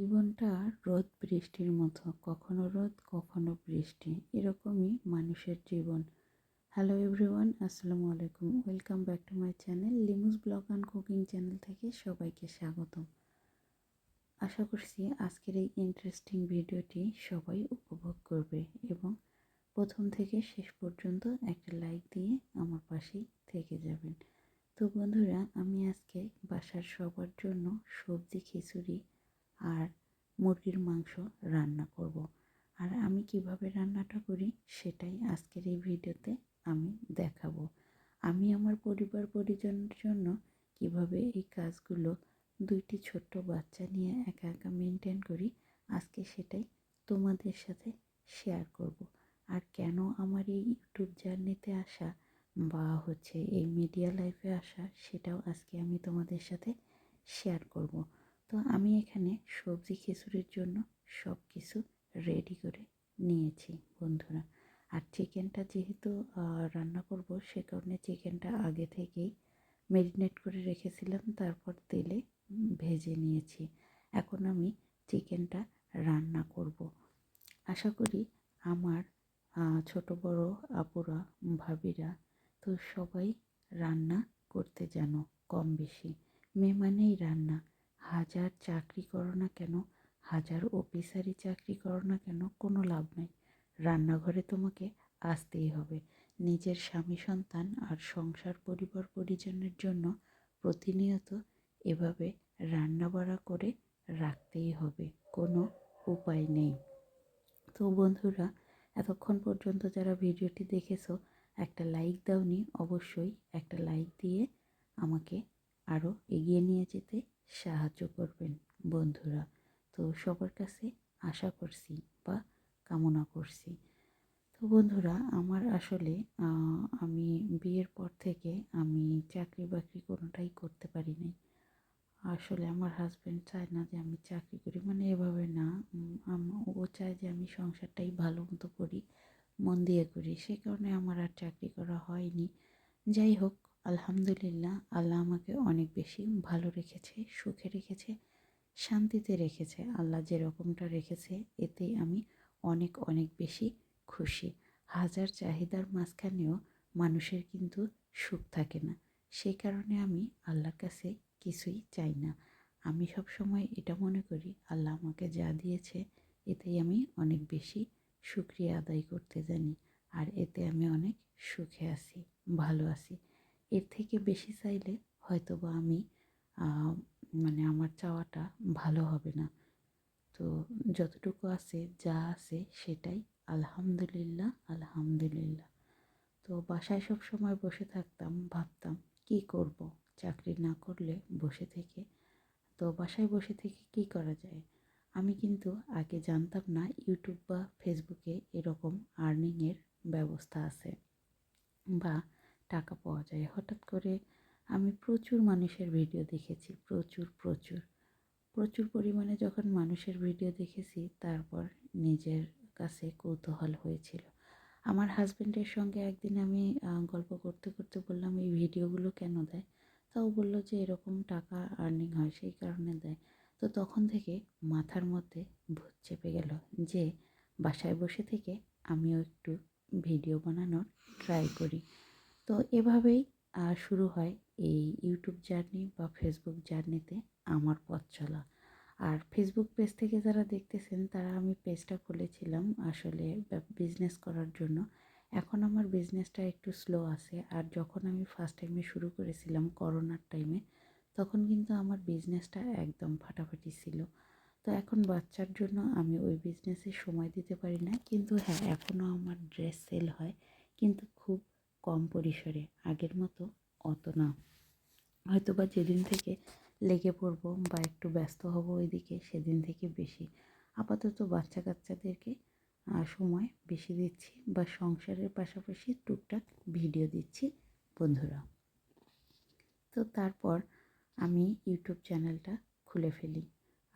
জীবনটা রোদ বৃষ্টির মতো, কখনো রোদ, কখনো বৃষ্টি, এরকমই মানুষের জীবন। হ্যালো এভরিওয়ান আসসালামু আলাইকুম। Welcome back to my channel লিমুস blog and cooking channel থেকে সবাইকে স্বাগত আশা করছি আজকের এই ইন্টারেস্টিং ভিডিওটি সবাই উপভোগ করবে এবং প্রথম থেকে শেষ পর্যন্ত একটা লাইক দিয়ে আমার পাশেই থেকে যাবেন। তো বন্ধুরা, আমি আজকে বাসার সবার জন্য সবজি খিচুড়ি আর মুরগির মাংস রান্না করব। আর আমি কীভাবে রান্নাটা করি সেটাই আজকের এই ভিডিওতে আমি দেখাবো আমি আমার পরিবার পরিজনের জন্য কীভাবে এই কাজগুলো দুইটি ছোট্ট বাচ্চা নিয়ে একা একা মেনটেন করি আজকে সেটাই তোমাদের সাথে শেয়ার করব। আর কেন আমার এই ইউটিউব জার্নিতে আসা বা হচ্ছে এই মিডিয়া লাইফে আসা সেটাও আজকে আমি তোমাদের সাথে শেয়ার করব। তো আমি এখানে সবজি খিচুড়ির জন্য সব কিছু রেডি করে নিয়েছি, বন্ধুরা। আর চিকেনটা যেহেতু রান্না করব, সে কারণে চিকেনটা আগে থেকেই মেরিনেট করে রেখেছিলাম, তারপর তেলে ভেজে নিয়েছি। এখন আমি চিকেনটা রান্না করব। আশা করি আমার ছোট বড় আপুরা, ভাবিরা তো সবাই রান্না করতে জানো কম বেশি। মেয়ে মানেই রান্না। হাজার চাকরি করো না কেন? হাজার অফিসারি চাকরি করো না কেন? কোনো লাভ নাই। রান্নাঘরে তোমাকে আসতেই হবে। নিজের স্বামী সন্তান আর সংসার পরিবার পরিজনের জন্য প্রতিনিয়ত এভাবে রান্না বাড়া করে রাখতেই হবে। কোনো উপায় নেই। তো বন্ধুরা, এতক্ষণ পর্যন্ত যারা ভিডিওটি দেখেছ, একটা লাইক দাওনি, অবশ্যই একটা লাইক দিয়ে আমাকে আরও এগিয়ে নিয়ে যেতে সাহায্য করবেন, বন্ধুরা। তো সবার কাছে আশা করছি বা কামনা করছি। তো বন্ধুরা, আমার আসলে আমি বিয়ের পর থেকে আমি চাকরি বাকরি কোনোটাই করতে পারি নাই। আসলে আমার হাজব্যান্ড চায় না যে আমি চাকরি করি মানে এভাবে না। ও চায় যে আমি সংসারটাই ভালো মতো করি, মন দিয়ে করি। সে কারণে আমার আর চাকরি করা হয়নি। যাই হোক আলহামদুলিল্লাহ, আল্লাহ আমাকে অনেক বেশি ভালো রেখেছে, সুখে রেখেছে, শান্তিতে রেখেছে। আল্লাহ যেরকমটা রেখেছে, এতেই আমি অনেক অনেক বেশি খুশি। হাজার চাহিদার মাঝখানেও মানুষের কিন্তু সুখ থাকে না। সেই কারণে আমি আল্লাহর কাছে কিছুই চাই না। আমি সব সময় এটা মনে করি, আল্লাহ আমাকে যা দিয়েছে, এতেই আমি অনেক বেশি সুক্রিয়া আদায় করতে জানি। আর এতে আমি অনেক সুখে আছি, ভালো আছি। এর থেকে বেশি চাইলে হয়তো বা আমি মানে আমার চাওয়াটা ভালো হবে না। তো যতটুকু আছে, যা আছে সেটাই। আলহামদুলিল্লাহ আলহামদুলিল্লাহ। তো বাসায় সব সময় বসে থাকতাম, ভাবতাম কি করব? চাকরি না করলে বসে থেকে, তো বাসায় বসে থেকে কি করা যায়? আমি কিন্তু আগে জানতাম না, ইউটিউব বা ফেসবুকে এরকম আর্নিংয়ের ব্যবস্থা আছে। বা টাকা পাওয়া যায়। হঠাৎ করে আমি প্রচুর মানুষের ভিডিও দেখেছি, প্রচুর প্রচুর। প্রচুর পরিমাণে যখন মানুষের ভিডিও দেখেছি, তারপর নিজের কাছে কৌতূহল হয়েছিল। আমার হাজব্যান্ডের সঙ্গে একদিন আমি গল্প করতে করতে বললাম, এই ভিডিওগুলো কেন দেয়? তাও বলল যে, এরকম টাকা আর্নিং হয়, সেই কারণে দেয়। তো তখন থেকে মাথার মধ্যে ভূত চেপে গেল যে, বাসায় বসে থেকে আমিও একটু ভিডিও বানানোর ট্রাই করি। তো এভাবেই শুরু হয় এই ইউটিউব জার্নি বা ফেসবুক জার্নিতে আমার পথ চলা। আর ফেসবুক পেজ থেকে যারা দেখতেছেন, তারা আমি পেজটা খুলেছিলাম আসলে বিজনেস করার জন্য। এখন আমার বিজনেসটা একটু স্লো আছে। আর যখন আমি ফার্স্ট টাইমে শুরু করেছিলাম করোনার টাইমে তখন কিন্তু আমার বিজনেসটা একদম ফাটাফাটি ছিল। তো এখন বাচ্চার জন্য আমি ওই বিজনেসে সময় দিতে পারি না। কিন্তু হ্যাঁ এখনও আমার ড্রেস সেল হয়। কিন্তু খুব কম পরিসরে, আগের মতো অত না। হয়তো বা যেদিন থেকে লেগে পড়ব বা একটু ব্যস্ত হব ওইদিকে, সেদিন থেকে বেশি। আপাতত বাচ্চা কাচ্চাদেরকে সময় বেশি দিচ্ছি বা সংসারের পাশাপাশি টুকটাক ভিডিও দিচ্ছি, বন্ধুরা। তো তারপর আমি ইউটিউব চ্যানেলটা খুলে ফেলি।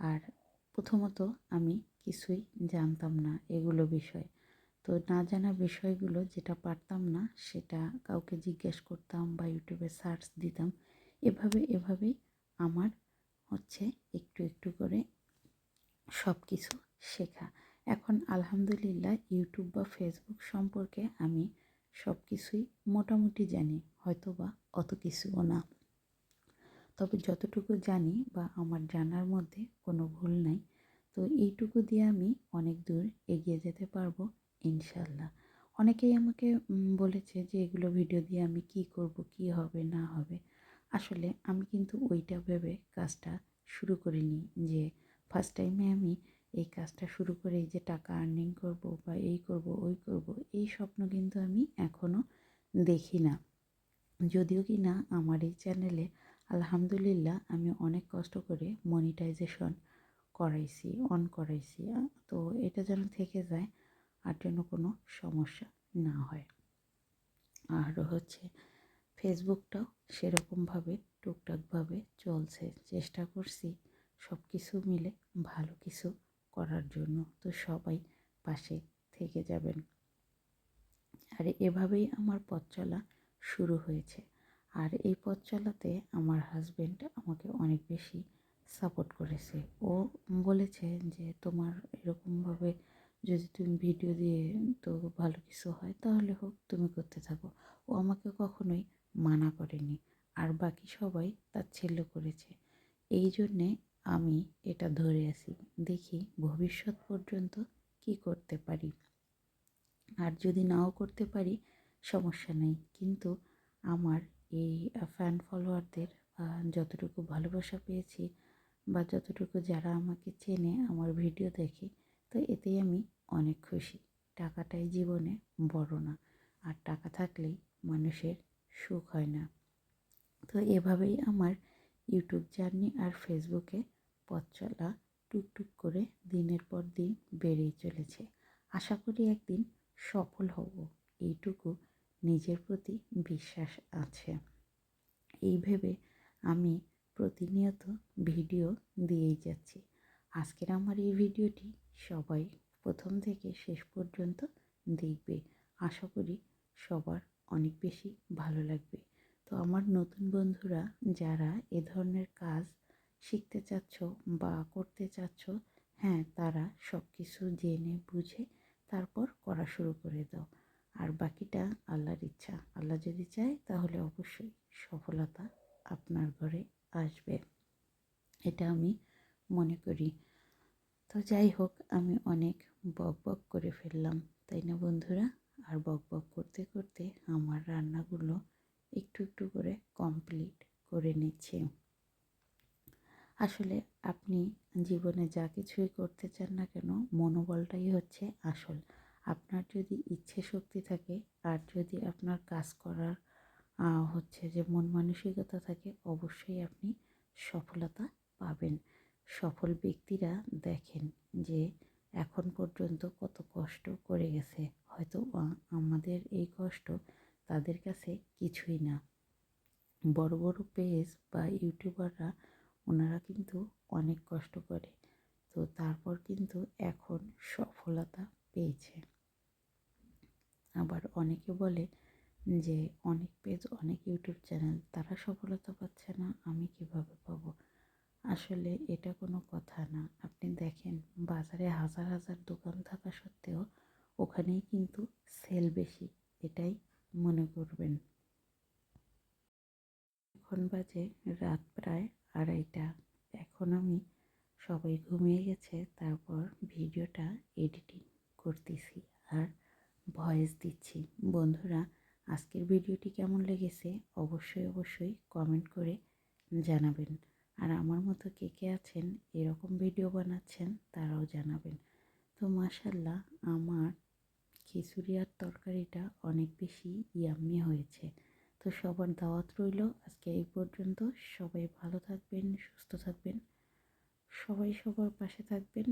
আর প্রথমত আমি কিছুই জানতাম না এগুলো বিষয়। তো না জানা বিষয়গুলো যেটা পারতাম না, সেটা কাউকে জিজ্ঞেস করতাম বা ইউটিউবে সার্চ দিতাম। এভাবে, এভাবেই আমার হচ্ছে একটু একটু করে সব কিছু শেখা। এখন আলহামদুলিল্লাহ ইউটিউব বা ফেসবুক সম্পর্কে আমি সব কিছুই মোটামুটি জানি হয়তো বা অত কিছুও না। তবে যতটুকু জানি বা আমার জানার মধ্যে কোনো ভুল নাই, তো এইটুকু দিয়ে আমি অনেক দূর এগিয়ে যেতে পারব। ইনশাল্লাহ। অনেকেই আমাকে বলেছে যে এগুলো ভিডিও দিয়ে আমি কি করব, কি হবে, না হবে। আসলে আমি কিন্তু ওইটা ভেবে কাজটা শুরু করিনি যে ফার্স্ট টাইমে আমি এই কাজটা শুরু করে যে টাকা আর্নিং করব বা এই করব, ওই করব, এই স্বপ্ন কিন্তু আমি এখনও দেখি না। যদিও কি না, আমার এই চ্যানেলে আলহামদুলিল্লাহ আমি অনেক কষ্ট করে মনিটাইজেশন করাইছি অন করাইছি। তো এটা যেন থেকে যায় আর যেন কোনো সমস্যা না হয়। আর হচ্ছে ফেসবুকটাও সেরকমভাবে, টুকটাকভাবে চলছে। চেষ্টা করছি সব কিছু মিলে ভালো কিছু করার জন্য। তো সবাই পাশে থেকে যাবেন। আর এভাবেই আমার পথ চলা শুরু হয়েছে। আর এই পথ চলাতে আমার হাজব্যান্ড আমাকে অনেক বেশি সাপোর্ট করেছে। ও বলেছে যে, তোমার এরকমভাবে যদি তুমি ভিডিও দিয়ে তো ভালো কিছু হয়, তাহলে হোক তুমি করতে থাকো। ও আমাকে কখনোই মানা করেনি, আর বাকি সবাই তার তাচ্ছিল্য করেছে। এই জন্যে আমি এটা ধরে আছি। দেখি ভবিষ্যৎ পর্যন্ত কি করতে পারি। আর যদি নাও করতে পারি, সমস্যা নেই। কিন্তু আমার এই ফ্যান ফলোয়ারদের যতটুকু ভালোবাসা পেয়েছি বা যতটুকু যারা আমাকে চেনে, আমার ভিডিও দেখে তো এতেই আমি অনেক খুশি। টাকাটাই জীবনে বড় না, আর টাকা থাকলেই মানুষের সুখ হয় না। তো এভাবেই আমার ইউটিউব জার্নি আর ফেসবুকে পথ চলা টুকটুক করে দিনের পর দিন বেড়েই চলেছে। আশা করি একদিন সফল হব, এইটুকু নিজের প্রতি বিশ্বাস আছে। এই ভেবে আমি প্রতিনিয়ত ভিডিও দিয়েই যাচ্ছি। আজকের আমার এই ভিডিওটি সবাই প্রথম থেকে শেষ পর্যন্ত দেখবে। আশা করি সবার অনেক বেশি ভালো লাগবে। তো আমার নতুন বন্ধুরা যারা এ ধরনের কাজ শিখতে চাচ্ছ বা করতে চাচ্ছ হ্যাঁ তারা সব কিছু জেনে, বুঝে তারপর করা শুরু করে দাও। আর বাকিটা আল্লাহর ইচ্ছা। আল্লাহ যদি চায়, তাহলে অবশ্যই সফলতা আপনার ঘরে আসবে। এটা আমি মনে করি। তো যাই হোক, আমি অনেক বক বক করে ফেললাম, তাই না বন্ধুরা? আর বক বক করতে করতে আমার রান্নাগুলো একটু একটু করে কমপ্লিট করে নিচ্ছে। আসলে আপনি জীবনে যা কিছুই করতে চান না কেন, মনোবলটাই হচ্ছে আসল। আপনার যদি ইচ্ছে শক্তি থাকে, আর যদি আপনার কাজ করার হচ্ছে যে মন মানসিকতা থাকে, অবশ্যই আপনি সফলতা পাবেন। সফল ব্যক্তিরা দেখেন যে এখন পর্যন্ত কত কষ্ট করে গেছে। হয়তো আমাদের এই কষ্ট তাদের কাছে কিছুই না। বড় বড় পেজ বা ইউটিউবাররা ওনারা কিন্তু অনেক কষ্ট করে। তো তারপর কিন্তু এখন সফলতা পেয়েছে। আবার অনেকে বলে যে অনেক পেজ অনেক ইউটিউব চ্যানেল তারা সফলতা পাচ্ছে না, আমি কীভাবে পাবো? আসলে এটা কোনো কথা না। আপনি দেখেন, বাজারে হাজার হাজার দোকান থাকা সত্ত্বেও ওখানেই কিন্তু সেল বেশি, এটাই মনে করবেন। এখন বাজে রাত প্রায় আড়াইটা। এখন আমি সবাই ঘুমিয়ে গেছে, তারপর ভিডিওটা এডিটিং করতেছি আর ভয়েস দিচ্ছি। বন্ধুরা, আজকের ভিডিওটি কেমন লেগেছে? অবশ্যই অবশ্যই কমেন্ট করে জানাবেন। আর আমার মতো কে কে আছেন, এরকম ভিডিও বানাচ্ছেন, তারাও জানাবেন। তো মাসাল্লাহ আমার খিচুড়ি আর তরকারিটা অনেক বেশি ইয়াম্মি হয়েছে। তো সবার দাওয়াত রইল, আজকে এই পর্যন্ত। সবাই ভালো থাকবেন, সুস্থ থাকবেন। সবাই সবার পাশে থাকবেন।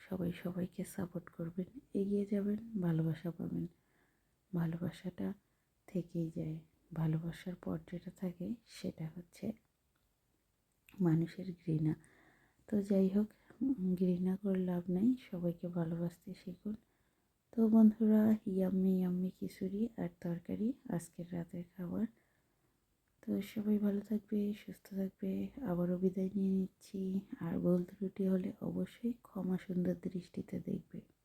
সবাই সবাইকে সাপোর্ট করবেন, এগিয়ে যাবেন, ভালোবাসা পাবেন। ভালোবাসাটা থেকেই যায়, ভালোবাসার পর যেটা থাকে, সেটা হচ্ছে মানুষের ঘৃণা। তো যাই হোক, ঘৃণা করে লাভ নেই, সবাইকে ভালোবাসতে শিখুন। তো বন্ধুরা, ইয়াম্মি ইয়াম্মি খিচুড়ি আর তরকারি আজকের রাতের খাবার। তো সবাই ভালো থাকবে, সুস্থ থাকবে, আবারও বিদায় নিয়ে নিচ্ছি। আর ভুল ত্রুটি হলে অবশ্যই ক্ষমা সুন্দর দৃষ্টিতে দেখবে।